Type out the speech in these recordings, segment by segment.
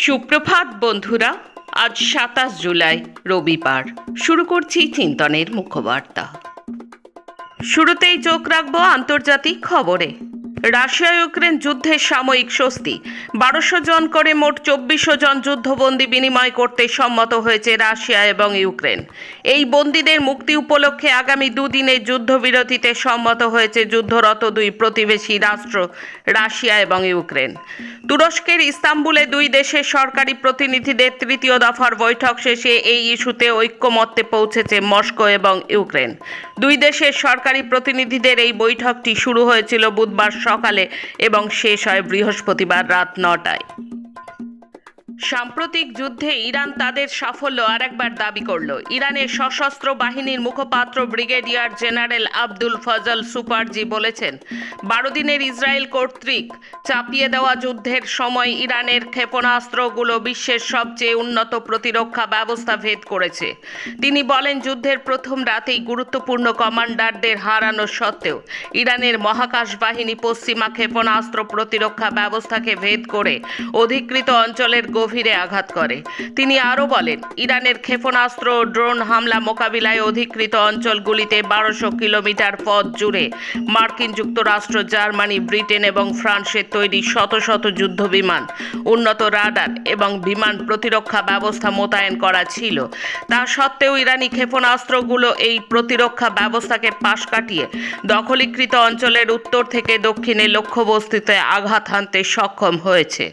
সুপ্রভাত বন্ধুরা, আজ সাতাশ জুলাই, রবিবার। শুরু করছি চিন্তনের মুখবার্তা শুরুতেই চোখ রাখব আন্তর্জাতিক খবরে। রাশিয়া ইউক্রেন যুদ্ধের সাময়িক স্বস্তি। বারোশো জন করে মোট চব্বিশশো জন যুদ্ধবন্দী বিনিময় করতে সম্মত হয়েছে রাশিয়া এবং ইউক্রেন এই বন্দীদের মুক্তি উপলক্ষে আগামী দুদিনের যুদ্ধবিরতিতে সম্মত হয়েছে যুদ্ধরত দুই প্রতিবেশী রাষ্ট্র, রাশিয়া এবং ইউক্রেন তুরস্কের ইস্তাম্বুলে দুই দেশের সরকারি প্রতিনিধিদের তৃতীয় দফার বৈঠক শেষে এই ইস্যুতে ঐক্যমত্যে পৌঁছেছে মস্কো এবং ইউক্রেন দুই দেশের সরকারি প্রতিনিধিদের এই বৈঠকটি শুরু হয়েছিল বুধবার সকালে এবং শেষ হয় বৃহস্পতিবার রাত নটায়। সাম্প্রতিক যুদ্ধে ইরান তাদের সাফল্য আরেকবার দাবি করল। ইরানের সশস্ত্র বাহিনীর মুখপাত্র ব্রিগেডিয়ার জেনারেল আব্দুল ফজল সুপারজি বলেছেন, বারো দিনের ইসরায়েল কর্তৃক চাপিয়ে দেওয়া যুদ্ধের সময় ইরানের ক্ষেপণাস্ত্রগুলো বিশ্বের সবচেয়ে উন্নত প্রতিরক্ষা ব্যবস্থা ভেদ করেছে। তিনি বলেন, যুদ্ধের প্রথম রাতেই গুরুত্বপূর্ণ কমান্ডারদের হারানো সত্ত্বেও ইরানের মহাকাশ বাহিনী পশ্চিমা ক্ষেপণাস্ত্র প্রতিরক্ষা ব্যবস্থাকে ভেদ করে অধিকৃত অঞ্চলের গভীরে আঘাত করে। তিনি আরও বলেন, ইরানের ক্ষেপণাস্ত্র ও ড্রোন হামলা মোকাবিলায় অধিকৃত অঞ্চলগুলিতে বারোশো কিলোমিটার পথ জুড়ে মার্কিন যুক্তরাষ্ট্র, জার্মানি, ব্রিটেন এবং ফ্রান্সের তৈরি শত শত যুদ্ধ বিমান উন্নত রাডার এবং বিমান প্রতিরক্ষা ব্যবস্থা মোতায়েন করা ছিল। তা সত্ত্বেও ইরানি ক্ষেপণাস্ত্রগুলো এই প্রতিরক্ষা ব্যবস্থাকে পাশ কাটিয়ে দখলীকৃত অঞ্চলের উত্তর থেকে দক্ষিণে লক্ষ্যবস্তুতে আঘাত হানতে সক্ষম হয়েছে।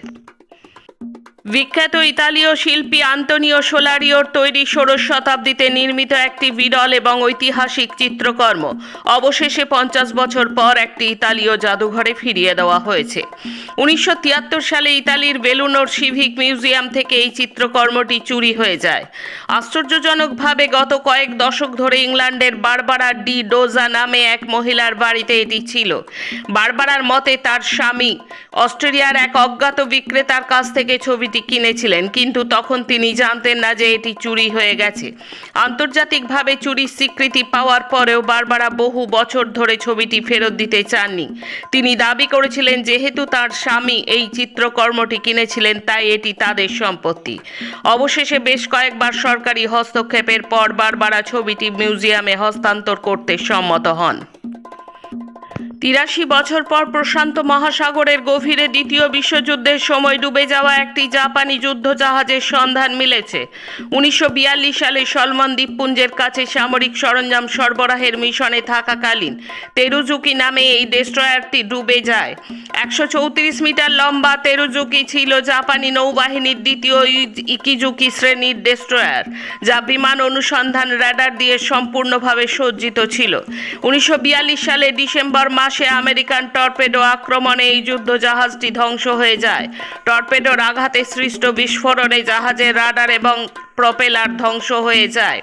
বিখ্যাত ইতালীয় শিল্পী আন্তনিও সোলারিওর তৈরি ষোড়শ শতাব্দীতে নির্মিত একটি বিরল এবং ঐতিহাসিক চিত্রকর্ম। অবশেষে পঞ্চাশ বছর পর একটি ইতালীয় জাদুঘরে ফিরিয়ে দেওয়া হয়েছে। উনিশশো তিয়াত্তর সালে ইতালির বেলুনোর সিভিক মিউজিয়াম থেকে এই চিত্রকর্মটি চুরি হয়ে যায়। আশ্চর্যজনকভাবে গত কয়েক দশক ধরে ইংল্যান্ডের বারবারা ডি ডোজা নামে এক মহিলার বাড়িতে এটি ছিল। বারবারার মতে তার স্বামী অস্ট্রেলিয়ার এক অজ্ঞাত বিক্রেতার কাছ থেকে ছবিটি কিনেছিলেন, কিন্তু তখন তিনি জানতেন না যে এটি চুরি হয়ে গেছে। আন্তর্জাতিকভাবে চুরির স্বীকৃতি পাওয়ার পরেও বারবারা বহু বছর ধরে ছবিটি ফেরত দিতে চাননি। তিনি দাবি করেছিলেন, যেহেতু তার স্বামী এই চিত্রকর্মটি কিনেছিলেন, তাই এটি তাদের সম্পত্তি। অবশেষে বেশ কয়েকবার সরকারি হস্তক্ষেপের পর বারবারা ছবিটি মিউজিয়ামে হস্তান্তর করতে সম্মত হন। তিরাশি বছর পর প্রশান্ত মহাসাগরের গভীরে দ্বিতীয় বিশ্বযুদ্ধের সময় ডুবে যাওয়া একটি জাপানি যুদ্ধজাহাজের সন্ধান মিলেছে। উনিশশো বিয়াল্লিশ সালে সলমন দ্বীপপুঞ্জের কাছে সামরিক সরঞ্জাম সরবরাহের মিশনে থাকাকালীন তেরুজুকি নামে এই ডেস্ট্রয়ারটি ডুবে যায়। একশো চৌত্রিশ মিটার লম্বা তেরুজুকি ছিল জাপানি নৌবাহিনীর দ্বিতীয় ইকিজুকি শ্রেণির ডেস্ট্রয়ার, যা বিমান অনুসন্ধান র্যাডার দিয়ে সম্পূর্ণভাবে সজ্জিত ছিল। উনিশশো বিয়াল্লিশ সালে ডিসেম্বর মাসে আমেরিকান টর্পেডো আক্রমণে এই যুদ্ধ জাহাজটি ধ্বংস হয়ে যায়। টর্পেডোর আঘাতে সৃষ্ট বিস্ফোরণে জাহাজের রাডার এবং প্রপেলার ধ্বংস হয়ে যায়,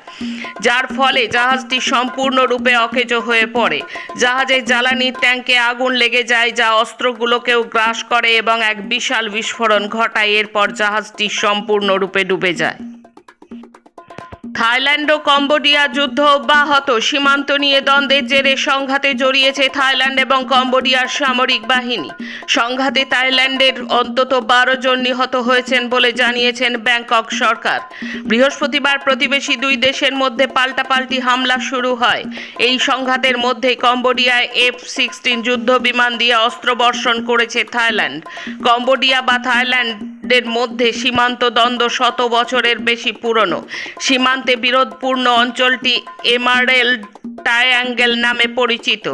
যার ফলে জাহাজটি সম্পূর্ণরূপে অকেজো হয়ে পড়ে। জাহাজের জ্বালানির ট্যাঙ্কে আগুন লেগে যায়, যা অস্ত্রগুলোকেও গ্রাস করে এবং এক বিশাল বিস্ফোরণ ঘটায়। এরপর জাহাজটি সম্পূর্ণরূপে ডুবে যায়। থাইল্যান্ড ও কম্বোডিয়া যুদ্ধ অব্যাহত। সীমান্ত নিয়ে দ্বন্দ্বের জেরে সংঘাতে জড়িয়েছে থাইল্যান্ড এবং কম্বোডিয়ার সামরিক বাহিনী। সংঘাতে থাইল্যান্ডের অন্তত বারো জন নিহত হয়েছেন বলে জানিয়েছেন ব্যাংকক সরকার। বৃহস্পতিবার প্রতিবেশী দুই দেশের মধ্যে পাল্টাপাল্টি হামলা শুরু হয়। এই সংঘাতের মধ্যে কম্বোডিয়ায় এফ সিক্সটিন যুদ্ধ বিমান দিয়ে অস্ত্র বর্ষণ করেছে থাইল্যান্ড। কম্বোডিয়া বা থাইল্যান্ডের মধ্যে সীমান্ত দ্বন্দ্ব শত বছরের বেশি পুরনো। সীমান্তে বিরোধপূর্ণ অঞ্চলটি এমারেল ট্রায়াঙ্গেল নামে পরিচিত।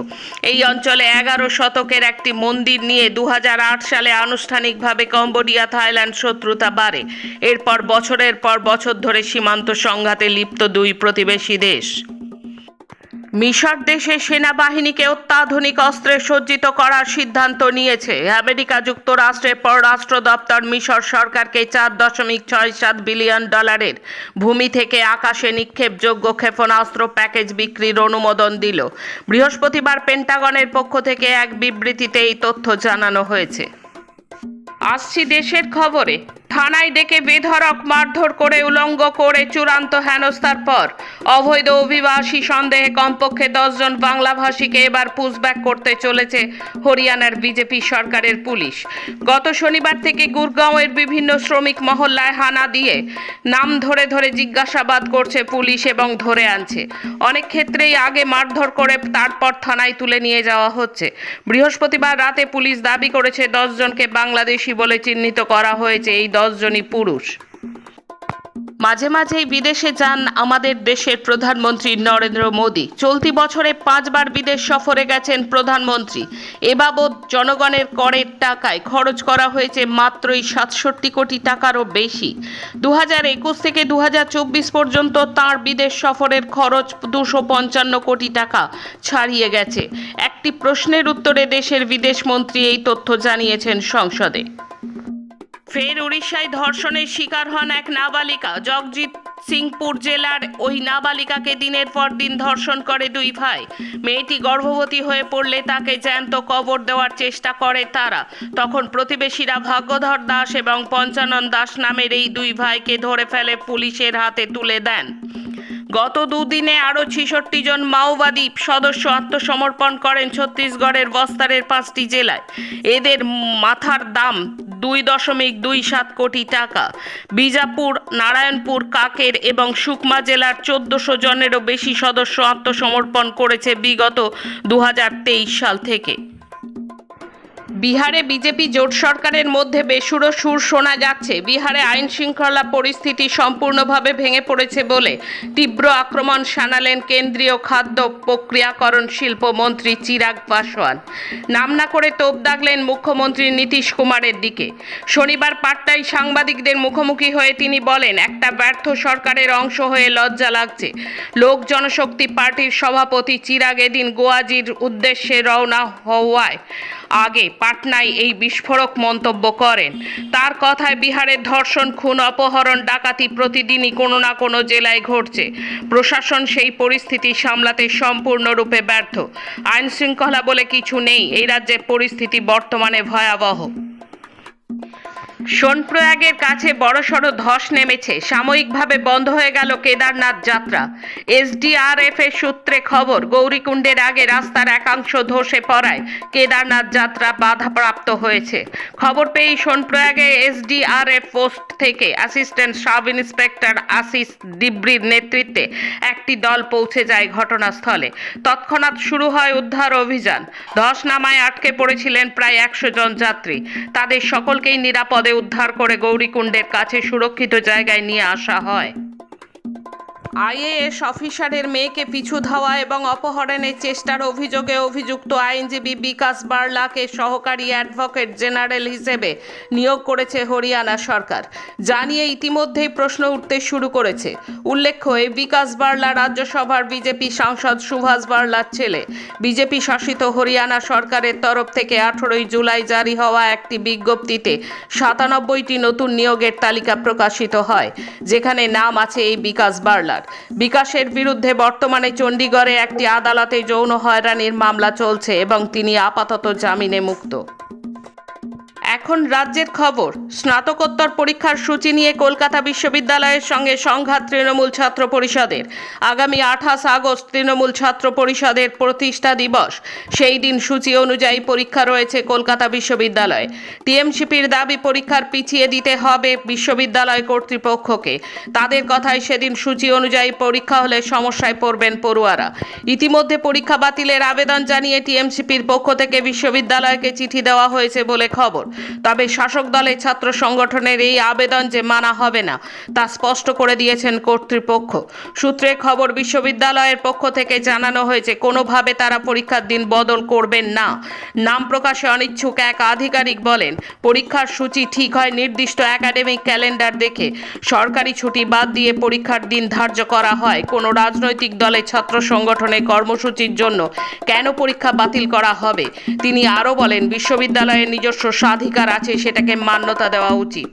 এই অঞ্চলে এগারো শতকের একটি মন্দির নিয়ে দু হাজার আট সালে আনুষ্ঠানিকভাবে কম্বোডিয়া, থাইল্যান্ড শত্রুতা বাড়ে। এরপর বছরের পর বছর ধরে সীমান্ত সংঘাতে লিপ্ত দুই প্রতিবেশী দেশ। মিশর দেশে সেনাবাহিনীকে অত্যাধুনিক অস্ত্রে সজ্জিত করার সিদ্ধান্ত নিয়েছে। আমেরিকা যুক্তরাষ্ট্রের পররাষ্ট্র দপ্তর মিশর সরকারকে চার দশমিক ছয় সাত বিলিয়ন ডলারের ভূমি থেকে আকাশে নিক্ষেপযোগ্য ক্ষেপণাস্ত্র প্যাকেজ বিক্রির অনুমোদন দিল। বৃহস্পতিবার পেন্টাগনের পক্ষ থেকে এক বিবৃতিতে এই তথ্য জানানো হয়েছে। আসছি দেশের খবরে। থানায় ডেকে বেধড়ক মারধর করে উলঙ্গ করে চূড়ান্ত হেনস্থার পর অবৈধ অভিবাসী সন্দেহে কমপক্ষে দশজন বাংলাভাষীকে এবার পুশব্যাক করতে চলেছে হরিয়ানার বিজেপি সরকারের পুলিশ। গত শনিবার থেকে গুরগাঁওয়ের বিভিন্ন শ্রমিক মহল্লায় হানা দিয়ে নাম ধরে ধরে জিজ্ঞাসাবাদ করছে পুলিশ এবং ধরে আনছে। অনেক ক্ষেত্রেই আগে মারধর করে তারপর থানায় তুলে নিয়ে যাওয়া হচ্ছে। বৃহস্পতিবার রাতে পুলিশ দাবি করেছে, দশজনকে বাংলাদেশি বলে চিহ্নিত করা হয়েছে এই দশজনই পুরুষ। মাঝে মাঝেই বিদেশে যান আমাদের দেশের প্রধানমন্ত্রী নরেন্দ্র মোদী। চলতি বছরে পাঁচবার বিদেশ সফরে গেছেন প্রধানমন্ত্রী। এ বাবদ জনগণের করের টাকায় খরচ করা হয়েছে মাত্রই সাতষট্টি কোটি টাকারও বেশি। দু একুশ থেকে দু হাজার চব্বিশ পর্যন্ত তাঁর বিদেশ সফরের খরচ দুশো পঞ্চান্ন কোটি টাকা ছাড়িয়ে গেছে। একটি প্রশ্নের উত্তরে দেশের বিদেশমন্ত্রী এই তথ্য জানিয়েছেন সংসদে। ফের উড়িষ্যায় ধর্ষণের শিকার হন এক নাবালিকা। জগজিৎ সিংপুর জেলার ওই নাবালিকাকে দিনের পর দিন ধর্ষণ করে দুই ভাই। মেয়েটি গর্ভবতী হয়ে পড়লে তাকে জ্যান্ত কবর দেওয়ার চেষ্টা করে তারা। তখন প্রতিবেশীরা ভাগ্যধর দাস এবং পঞ্চানন দাস নামের এই দুই ভাইকে ধরে ফেলে পুলিশের হাতে তুলে দেন। গত দুদিনে আরও ছেষট্টি জন মাওবাদী সদস্য আত্মসমর্পণ করেন ছত্তিশগড়ের বস্তারের পাঁচটি জেলায়। এদের মাথার দাম দুই দশমিক দুই সাত কোটি টাকা। বিজাপুর, নারায়ণপুর, কাকের এবং সুকমা জেলার চোদ্দশো জনেরও বেশি সদস্য আত্মসমর্পণ করেছে বিগত দু হাজার তেইশ সাল থেকে। বিহারে বিজেপি জোট সরকারের মধ্যে বেসুরো সুর শোনা যাচ্ছে। বিহারে আইন শৃঙ্খলা পরিস্থিতি সম্পূর্ণভাবে ভেঙে পড়েছে বলে তীব্র আক্রমণ শানালেন কেন্দ্রীয় খাদ্য প্রক্রিয়াকরণ শিল্পমন্ত্রী চিরাগ পাসওয়ান। নাম না করে তোপ দাগলেন মুখ্যমন্ত্রী নীতিশ কুমারের দিকে। শনিবার পাট্টায় সাংবাদিকদের মুখোমুখি হয়ে তিনি বলেন, একটা ব্যর্থ সরকারের অংশ হয়ে লজ্জা লাগছে। লোক জনশক্তি পার্টির সভাপতি চিরাগ এদিন গোয়াজির উদ্দেশ্যে রওনা হওয়ায় আগে পাটনায় এই বিস্ফোরক মন্তব্য করেন। তার কথায় বিহারের ধর্ষণ, খুন, অপহরণ, ডাকাতি প্রতিদিনই কোনো না কোনো জেলায় ঘটছে। প্রশাসন সেই পরিস্থিতি সামলাতে সম্পূর্ণরূপে ব্যর্থ। আইনশৃঙ্খলা বলে কিছু নেই। এই রাজ্যের পরিস্থিতি বর্তমানে ভয়াবহ। সোনপ্রয়াগের কাছে বড়সড় ধস নেমেছে। সাময়িকভাবে বন্ধ হয়ে গেল কেদারনাথ যাত্রা। এসডিআরএফ এর সূত্রে খবর, গৌরীকুণ্ডের আগে রাস্তার একাংশ ধসে পড়ায় কেদারনাথ যাত্রা বাধাপ্রাপ্ত হয়েছে। খবর পেয়েই সোনপ্রয়াগে এসডিআরএফ পোস্ট থেকে অ্যাসিস্ট্যান্ট সাব ইন্সপেক্টর আশিস ডিব্রির নেতৃত্বে একটি দল পৌঁছে যায় ঘটনাস্থলে। তৎক্ষণাৎ শুরু হয় উদ্ধার অভিযান। ধস নামায় আটকে পড়েছিলেন প্রায় একশো জন যাত্রী। তাদের সকলকেই নিরাপদে উদ্ধার করে গৌরীকুণ্ডের কাছে সুরক্ষিত জায়গায় নিয়ে আসা হয়। আইএএস অফিসারের মেয়েকে পিছু ধাওয়া এবং অপহরণের চেষ্টার অভিযোগে অভিযুক্ত আইনজীবী বিকাশ বার্লাকে সহকারী অ্যাডভোকেট জেনারেল হিসেবে নিয়োগ করেছে হরিয়ানা সরকার। জানিয়ে ইতিমধ্যেই প্রশ্ন উঠতে শুরু করেছে। উল্লেখ্য, এই বিকাশ বার্লা রাজ্যসভার বিজেপি সাংসদ সুভাষ বার্লার ছেলে। বিজেপি শাসিত হরিয়ানা সরকারের তরফ থেকে আঠেরোই জুলাই জারি হওয়া একটি বিজ্ঞপ্তিতে সাতানব্বইটি নতুন নিয়োগের তালিকা প্রকাশিত হয়, যেখানে নাম আছে এই বিকাশ বার্লার। বিকাশের বিরুদ্ধে বর্তমানে চণ্ডীগড়ে একটি আদালতে যৌন হয়রানির মামলা চলছে এবং তিনি আপাতত জামিনে মুক্ত। এখন রাজ্যের খবর। স্নাতকোত্তর পরীক্ষার সূচি নিয়ে কলকাতা বিশ্ববিদ্যালয়ের সঙ্গে সংঘাত তৃণমূল ছাত্র পরিষদের। আগামী আঠাশ আগস্ট তৃণমূল ছাত্র পরিষদের প্রতিষ্ঠা দিবস। সেই দিন সূচি অনুযায়ী পরীক্ষা রয়েছে কলকাতা বিশ্ববিদ্যালয়ে। টিএমসিপির দাবি, পরীক্ষার পিছিয়ে দিতে হবে বিশ্ববিদ্যালয় কর্তৃপক্ষকে। তাদের কথায় সেদিন সূচি অনুযায়ী পরীক্ষা হলে সমস্যায় পড়বেন পড়ুয়ারা। ইতিমধ্যে পরীক্ষা বাতিলের আবেদন জানিয়ে টিএমসিপির পক্ষ থেকে বিশ্ববিদ্যালয়কে চিঠি দেওয়া হয়েছে বলে খবর। তবে শাসক দলের ছাত্র সংগঠনের এই আবেদন যে মানা হবে না, তা স্পষ্ট করে দিয়েছেন কর্তৃপক্ষ। সূত্রের খবর, বিশ্ববিদ্যালয়ের পক্ষ থেকে জানানো হয়েছে, কোনোভাবে তারা পরীক্ষার দিন বদল করবেন না। নাম প্রকাশে অনিচ্ছুক এক আধিকারিক বলেন, পরীক্ষার সূচি ঠিক হয় নির্দিষ্ট একাডেমিক ক্যালেন্ডার দেখে। সরকারি ছুটি বাদ দিয়ে পরীক্ষার দিন ধার্য করা হয়। কোনো রাজনৈতিক দলের ছাত্র সংগঠনের কর্মসূচির জন্য কেন পরীক্ষা বাতিল করা হবে? তিনি আরও বলেন, বিশ্ববিদ্যালয়ের নিজস্ব স্বাধিকার আছে, সেটাকে মান্যতা দেওয়া উচিত।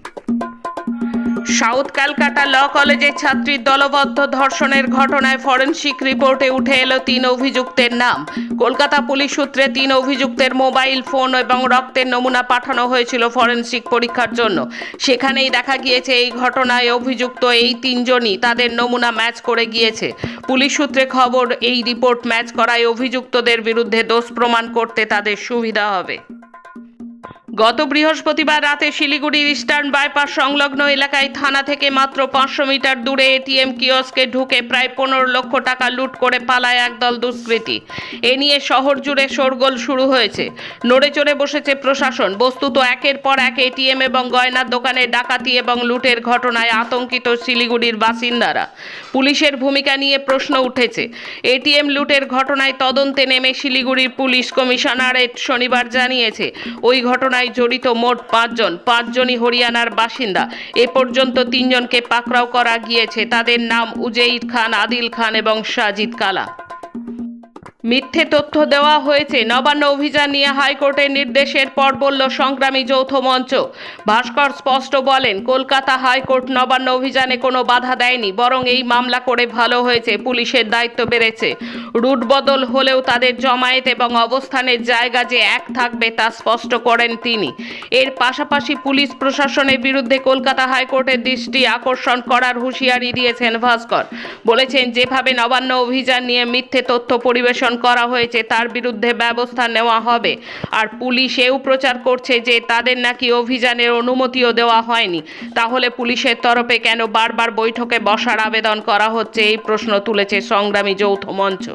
সাউথ ক্যালকাটা ল কলেজের ছাত্রীর দলবদ্ধ ধর্ষণের ঘটনায় ফরেনসিক রিপোর্টে উঠে এলো তিন অভিযুক্তের নাম। কলকাতা পুলিশ সূত্রে তিন অভিযুক্তের মোবাইল ফোন এবং রক্তের নমুনা পাঠানো হয়েছিল ফরেনসিক পরীক্ষার জন্য। সেখানেই দেখা গিয়েছে, এই ঘটনায় অভিযুক্ত এই তিনজনই তাদের নমুনা ম্যাচ করে গিয়েছে। পুলিশ সূত্রে খবর, এই রিপোর্ট ম্যাচ করায় অভিযুক্তদের বিরুদ্ধে দোষ প্রমাণ করতে তাদের সুবিধা হবে। গত বৃহস্পতিবার রাতে শিলিগুড়ির ইস্টার্ন বাইপাস সংলগ্ন এলাকায় থানা থেকে মাত্র পাঁচশো মিটার দূরে এটিএম কিয়স্কে ঢুকে প্রায় পনেরো লক্ষ টাকা লুট করে পালায় একদল দুষ্কৃতী। এ নিয়ে শহর জুড়ে শোরগোল শুরু হয়েছে। নড়ে চড়ে বসেছে প্রশাসন। বস্তুত একের পর এক এটিএম এবং গয়নার দোকানে ডাকাতি এবং লুটের ঘটনায় আতঙ্কিত শিলিগুড়ির বাসিন্দারা। পুলিশের ভূমিকা নিয়ে প্রশ্ন উঠেছে। এটিএম লুটের ঘটনায় তদন্তে নেমে শিলিগুড়ির পুলিশ কমিশনারেট শনিবার জানিয়েছে, ওই ঘটনায় জড়িত মোট পাঁচজন, পাঁচজনই হরিয়ানার বাসিন্দা। এ পর্যন্ত তিনজনকে পাকড়াও করা গিয়েছে। তাদের নাম উজেইর খান, আদিল খান এবং সাজিদ কালা। মিথ্যে তথ্য দেওয়া হয়েছে। নবান্ন অভিযান নিয়ে হাইকোর্টের নির্দেশের পর বলল সংগ্রামী যৌথ মঞ্চ। ভাস্কর স্পষ্ট বলেন, কলকাতা হাইকোর্ট নবান্ন অভিযানে কোনো বাধা দেয়নি, বরং এই মামলা করে ভালো হয়েছে, পুলিশের দায়িত্ব বেড়েছে। রুট বদল হলেও তাদের জমায়েত এবং অবস্থানের জায়গা যে এক থাকবে তা স্পষ্ট করেন তিনি। এর পাশাপাশি পুলিশ প্রশাসনের বিরুদ্ধে কলকাতা হাইকোর্টের দৃষ্টি আকর্ষণ করার হুঁশিয়ারি দিয়েছেন ভাস্কর। বলেছেন, যেভাবে নবান্ন অভিযান নিয়ে মিথ্যে তথ্য পরিবেশন করা হয়েছে, তার বিরুদ্ধে ব্যবস্থা নেওয়া হবে। আর পুলিশ এও প্রচার করছে যে তাদের নাকি অভিযানের অনুমতিও দেওয়া হয়নি। তাহলে পুলিশের তরফে কেন বারবার বৈঠকে বসার আবেদন করা হচ্ছে, এই প্রশ্ন তুলেছে সংগ্রামী যৌথ মঞ্চ।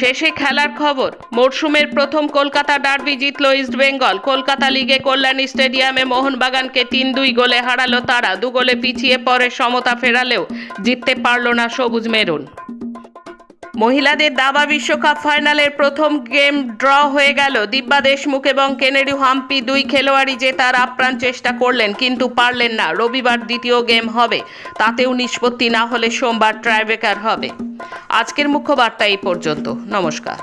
শেষে খেলার খবর, মরশুমের প্রথম কলকাতা ডার্বি জিতল ইস্ট বেঙ্গল। কলকাতা লিগে কল্যাণী স্টেডিয়ামে মোহনবাগানকে তিন দুই গোলে হারালো তারা, দু গোলে পিছিয়ে পরে সমতা ফেরালেও জিততে পারল না সবুজ মেরুন। মহিলাদের দাবা বিশ্বকাপ ফাইনালের প্রথম গেম ড্র হয়ে গেল। দিব্যা দেশমুখ এবং কেনেডি হাম্পি দুই খেলোয়াড়ি যে তার আপ্রাণ চেষ্টা করলেন, কিন্তু পারলেন না। রবিবার দ্বিতীয় গেম হবে। তাতেও নিষ্পত্তি না হলে সোমবার ট্রাইব্রেকার হবে। আজকের মুখ্য বার্তা এই পর্যন্ত। নমস্কার।